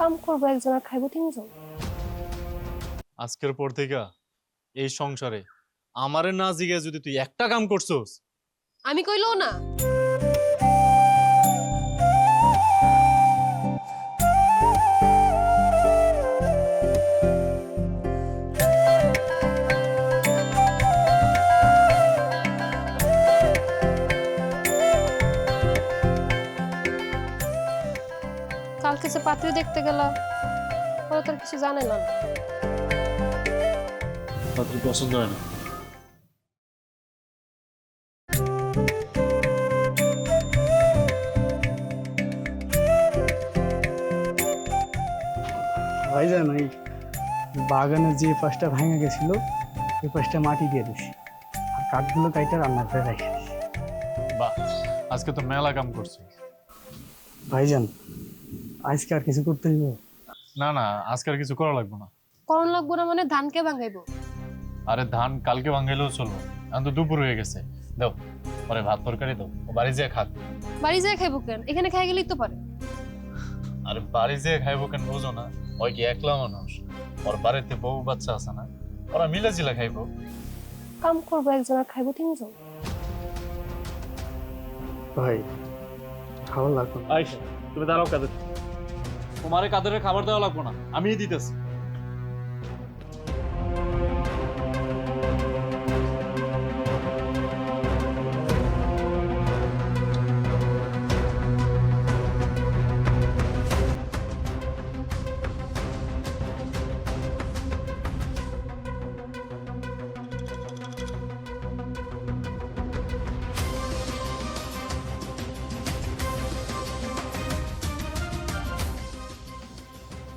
কাম করব একজন আর খাইবো তিনজন। আজকের পর থেকে এই সংসারে আমারে না জিগে যদি তুই একটা কাম করছস। আমি কইলো না। কালকে সে পাত্রী দেখতে গেল ওরা তোর কিছু জানে না। তাদের পছন্দ হয় না। ভাইজান ওই বাগানের যে পাশটা ভেঙে গেছিল ওই পাশটা মাটি দিয়ে দিছি। আর কাঠগুলো কাইটা রান্না করে রাখি বাহ আজকে তো মেলা কাম করছিস ভাইজান আজকে আর কিছু করতে হইব? না না আজকে আর কিছু করা লাগবে না। করণ লাগবো না মানে ধানকে ভাঙাইবো? আরে ধান কালকে ভাঙাইলেও চলবে। এখন তো দুপুর হয়ে গেছে। দাও পরে ভাত তরকারি দাও। ও বাড়ি যেয়ে খাক। বাড়ি যায় খাইবো কেন? এখানে খাই গেলেই তো পারে। আরে বাড়ি যেয়ে খাইবো কেন বুঝো না। ওই কি একলা মানুষ? ওর বাড়িতে বউ বাচ্চা আছে না? ওরা মিলে জিলা খাইবো। কাম করব একজন আর খাইবো তিনজন। ভাই খাওয়া লাগবে। আইসা তুমি দাঁড়াও কাদের তোমারে কাদের খাবার দেওয়া লাগবো না আমিই দিতেছি।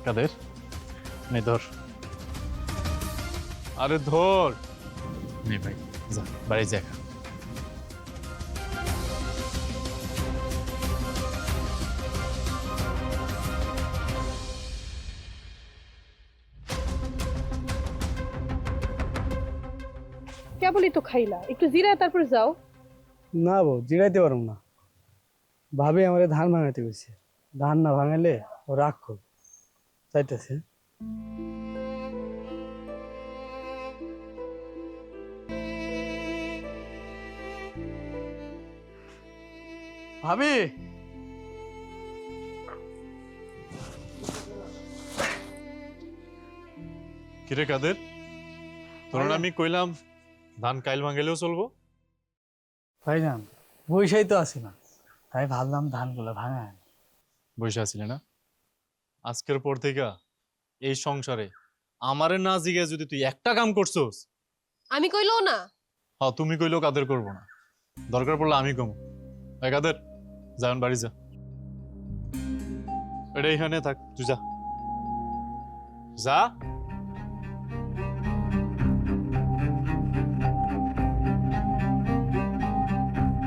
কাদের নে ধর। আরে ধর। নে ভাই যা বাড়ি যা। কেবলই তো খাইলা একটু জিরায় তারপর যাও। না বউ জিরাইতে পারব না। ভাবে আমার ধান ভাঙাতে গেছে ধান না ভাঙালে ও রাগ করবে। চাইতেছে ভাবি! কিরে কাদের? তোর আমি কইলাম ধান কাইল ভাঙাইলেও চলবো। ভাইজান বৈশাই তো আছে না। তাই ভাবলাম ধানগুলো ভাঙায় বসে আছিলে না? আজকের পর থেকে এই সংসারে আমারে না জিগে যদি তুই একটা কাম করছস। আমি কইলো না। হ্যাঁ তুমি কইলেও কাদের করব না। দরকার পড়লে আমি কম। এই কাদের? যান বাড়ি যা। এটা এখানে থাক তুই যা। যা।